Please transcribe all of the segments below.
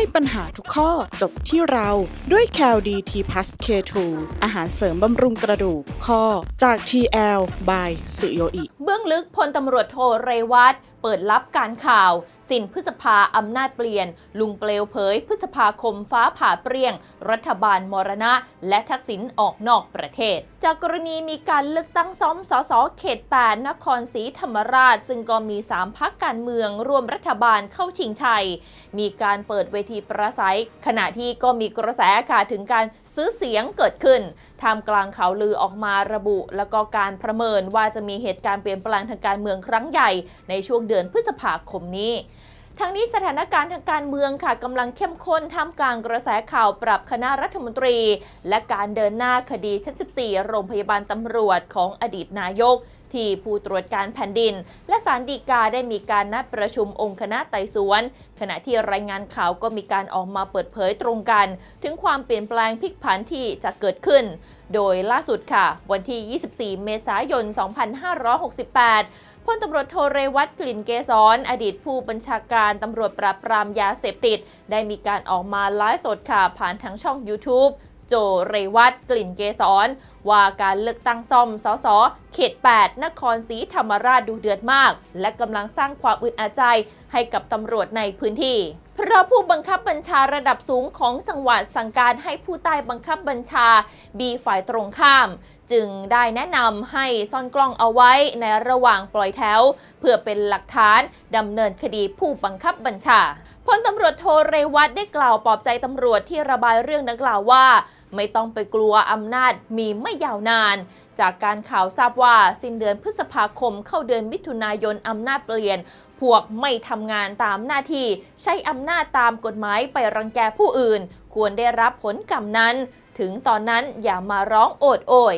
ให้ปัญหาทุกข้อจบที่เราด้วย c a l d t plus K2 อาหารเสริมบำรุงกระดูกข้อจาก TL by สุโยอิ เบื้องลึกพลตำรวจโทเรวัตเปิดลับการข่าว สินพฤษภาอำนาจเปลี่ยน ลุงเปลวเผย พฤษภาคมฟ้าผ่าเปรี้ยง รัฐบาลมรณะ และทักษิณออกนอกประเทศ จากกรณีมีการเลือกตั้งซ้อมสสเขต 8 นครศรีธรรมราช ซึ่งก็มี 3 พักการเมืองร่วมรัฐบาลเข้าชิงชัย มีการเปิดเวทีประสัย ขณะที่ก็มีกระแสค่ะถึงการ ซื้อเสียงเกิดขึ้นทำกลางข่าวลือออกมาระบุ แล้วก็การประเมินว่าจะมีเหตุการณ์เปลี่ยนแปลงทางการเมืองครั้งใหญ่ในช่วงเดือนพฤษภาคมนี้ทั้งนี้สถานการณ์ทางการเมืองค่ะกำลังเข้มข้นท่ามกลางกระแสข่าวปรับคณะรัฐมนตรี และการเดินหน้าคดีชั้น 14 โรงพยาบาลตำรวจของอดีตนายก ที่ผู้ตรวจการแผ่นดิน และสารดีกาได้มีการนัดประชุมองค์คณะไต่สวน ขณะที่รายงานข่าวก็มีการออกมาเปิดเผยตรงกัน ถึงความเปลี่ยนแปลงพลิกผันที่จะเกิดขึ้น โดยล่าสุดค่ะ วันที่ 24 เมษายน 2568พลตำรวจโทเรวัตกลิ่นเกษรอดีตผู้บัญชาการตำรวจปราบปรามยาเสพติด ได้มีการออกมาไลฟ์สดค่ะผ่านทางช่อง YouTube โจเรวัตกลิ่นเกษรว่าการเลือกตั้งซ่อมสสเขต 8 นครศรีธรรมราชดูเดือดมาก และกำลังสร้างความอึดอัดใจให้กับตำรวจในพื้นที่เพราะผู้บังคับบัญชาระดับสูงของจังหวัดสั่งการให้ผู้ใต้บังคับบัญชาบีฝ่ายตรงข้าม จึงได้แนะนำให้ซ่อนกล้องเอาไว้ในระหว่างปล่อยแถว เพื่อเป็นหลักฐานดำเนินคดีผู้บังคับบัญชาพลตำรวจโทเรวัตได้กล่าวปลอบใจตำรวจที่ระบายเรื่องดังกล่าวว่า ไม่ต้องไปกลัวอำนาจมีไม่ยาวนาน จากการข่าวทราบว่าสิ้นเดือนพฤษภาคมเข้าเดือนมิถุนายนอำนาจเปลี่ยน พวกไม่ทำงานตามหน้าที่ ใช้อำนาจตามกฎหมายไปรังแกผู้อื่น ควรได้รับผลกรรมนั้น ถึงตอนนั้นอย่ามาร้องโอดโอย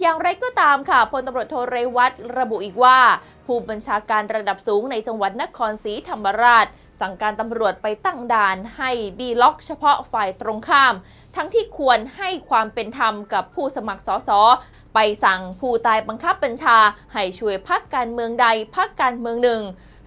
อย่างไรก็ตามค่ะพลตำรวจโทเรวัตระบุอีกว่า ผู้บัญชาการระดับสูงในจังหวัดนครศรีธรรมราช สั่งการตำรวจไปตั้งด่านให้บีล็อกเฉพาะฝ่ายตรงข้าม ทั้งที่ควรให้ความเป็นธรรมกับผู้สมัครสสไปสั่งผู้ตายบังคับบัญชา ให้ช่วยพักการเมืองใดพักการเมืองหนึ่ง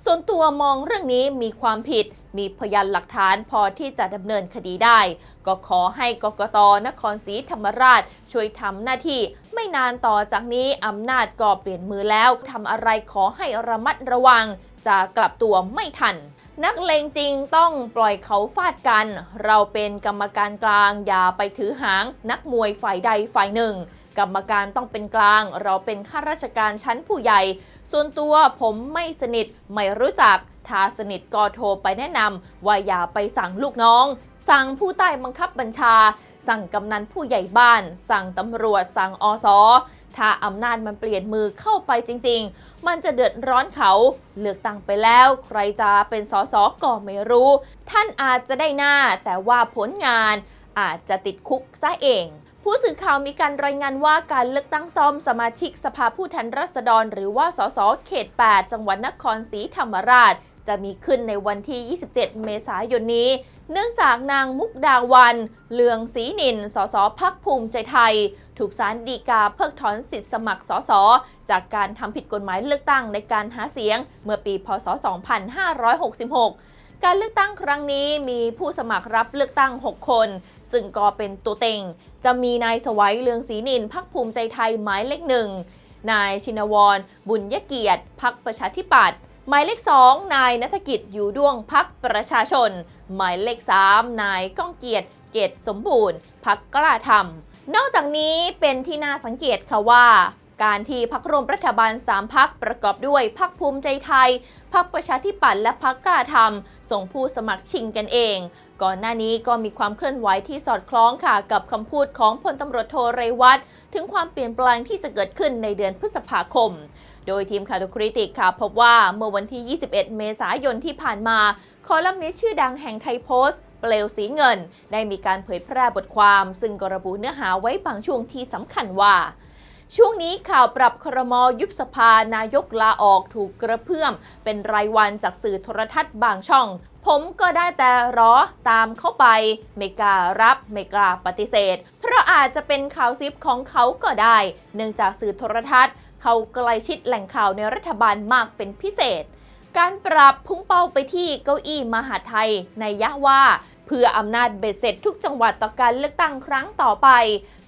ส่วนตัวมองเรื่องนี้มีความผิด มีพยานหลักฐานพอที่จะดำเนินคดีได้ ก็ขอให้กกตนครศรีธรรมราช ช่วยทำหน้าที่ ไม่นานต่อจากนี้อำนาจก็เปลี่ยนมือแล้วทำอะไรขอให้ระมัดระวัง จะกลับตัวไม่ทัน นักเลงจริงต้องปล่อยเขาฟาดกัน เราเป็นกรรมการกลาง อย่าไปถือหาง นักมวยฝ่ายใดฝ่ายหนึ่ง กรรมการต้องเป็นกลาง เราเป็นข้าราชการชั้นผู้ใหญ่ ส่วนตัวผมไม่สนิทไม่รู้จักถ้าสนิทก็โทรไปแนะนำว่าอย่าไปสั่งลูกน้อง สั่งผู้ใต้บังคับบัญชา สั่งกำนันผู้ใหญ่บ้าน สั่งตำรวจสั่งอสอ ถ้าอำนาจมันเปลี่ยนมือเข้าไปจริง ๆ มันจะเดือดร้อนเขาเลือกตั้งไปแล้ว ใครจะเป็นสสก็ไม่รู้ ท่านอาจจะได้หน้า แต่ว่าผลงานอาจจะติดคุกซะเองผู้สื่อข่าวมีการรายงานว่าการเลือกตั้งซ่อมสมาชิกสภาผู้แทนราษฎร หรือว่าสสเขต 8 จังหวัดนครศรีธรรมราช จะมีขึ้นในวันที่ 27 เมษายนนี้ เนื่องจากนางมุกดาวันเลืองศรีนิน สสพักภูมิใจไทย ถูกศาลฎีกาเพิกถอนสิทธิสมัครสสจากการทำผิดกฎหมายเลือกตั้งในการหาเสียง เมื่อปีพศ 2566การเลือกตั้งครั้งนี้มีผู้สมัครรับเลือกตั้ง 6 คน ซึ่งก็เป็นตัวเต็ง จะมีนายสวัยเลืองศรีนินพักภูมิใจไทยหมายเลขหนึ่ง นายชินวร บุญยเกียรติพักประชาธิปัตย์ หมายเลข 2 นายนัฐกิจอยู่ดวงพักประชาชน หมายเลข 3 นายก้องเกียรติเกตสมบูรณ์พักกล้าทำนอกจากนี้เป็นที่น่าสังเกตค่ะว่า การที่พักร่วมรัฐบาล 3 พักประกอบด้วยพักภูมิใจไทย พักประชาธิปัตย์และพักกล้าทำส่งผู้สมัครชิงกันเอง ก่อนหน้านี้ก็มีความเคลื่อนไหวที่สอดคล้องค่ะกับคำพูดของพลตำรวจโทเรวัตถึงความเปลี่ยนแปลงที่จะเกิดขึ้นในเดือนพฤษภาคม โดยทีมข่าวดูคริติกค่ะ พบว่าเมื่อวันที่ 21 เมษายนที่ผ่านมา คอลัมนิสต์ชื่อดังแห่งไทยโพสต์เปลวสีเงิน ได้มีการเผยแพร่บทความ ซึ่งกระบุเนื้อหาไว้บางช่วงที่สำคัญว่า ช่วงนี้ข่าวปรับครมยุบสภานายกลาออกถูกกระเพื่อม เป็นรายวันจากสื่อโทรทัศน์บางช่อง ผมก็ได้แต่รอตามเข้าไป ไม่กล้ารับไม่กล้าปฏิเสธ เพราะอาจจะเป็นข่าวซิปของเขาก็ได้ เนื่องจากสื่อโทรทัศน์ เขาใกล้ชิดแหล่งข่าวในรัฐบาลมากเป็นพิเศษ การปรับพุ่งเป้าไปที่เก้าอี้มหาไทยในยะว่า เพื่ออำนาจเบ็ดเสร็จทุกจังหวัดต่อการเลือกตั้งครั้งต่อไป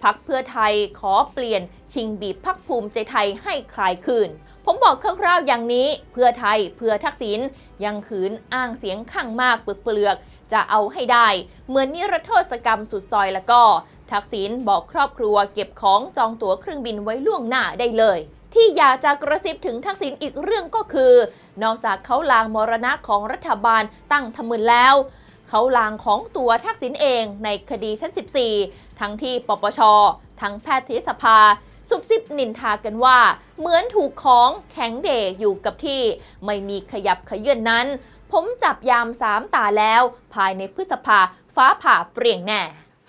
พักเพื่อไทยขอเปลี่ยนชิงบีบพักภูมิใจไทยให้คลายคืนผมบอกคร่าวๆอย่างนี้ เพื่อไทยเพื่อทักษิณยังขืนอ้างเสียงข้างมากเปลือกจะเอาให้ได้ เหมือนนิรโทษกรรมสุดซอยแล้วก็ ทักษิณบอกครอบครัวเก็บของจองตั๋วเครื่องบินไว้ล่วงหน้าได้เลย ที่อยากจะกระซิบถึงทักษิณอีกเรื่องก็คือ นอกจากเขาลางมรณะของรัฐบาลตั้งทมึนแล้วเขาลางของตัวทักษิณเองในคดีชั้น 14 ทั้งที่ปปช ทั้งแพทยสภาซุบซิบนินทากันว่า เหมือนถูกของแข็งเดอยู่กับที่ไม่มีขยับขยื่นนั้น ผมจับยามสามตาแล้ว ภายในพฤษภาฟ้าผ่าเปรี่ยงแน่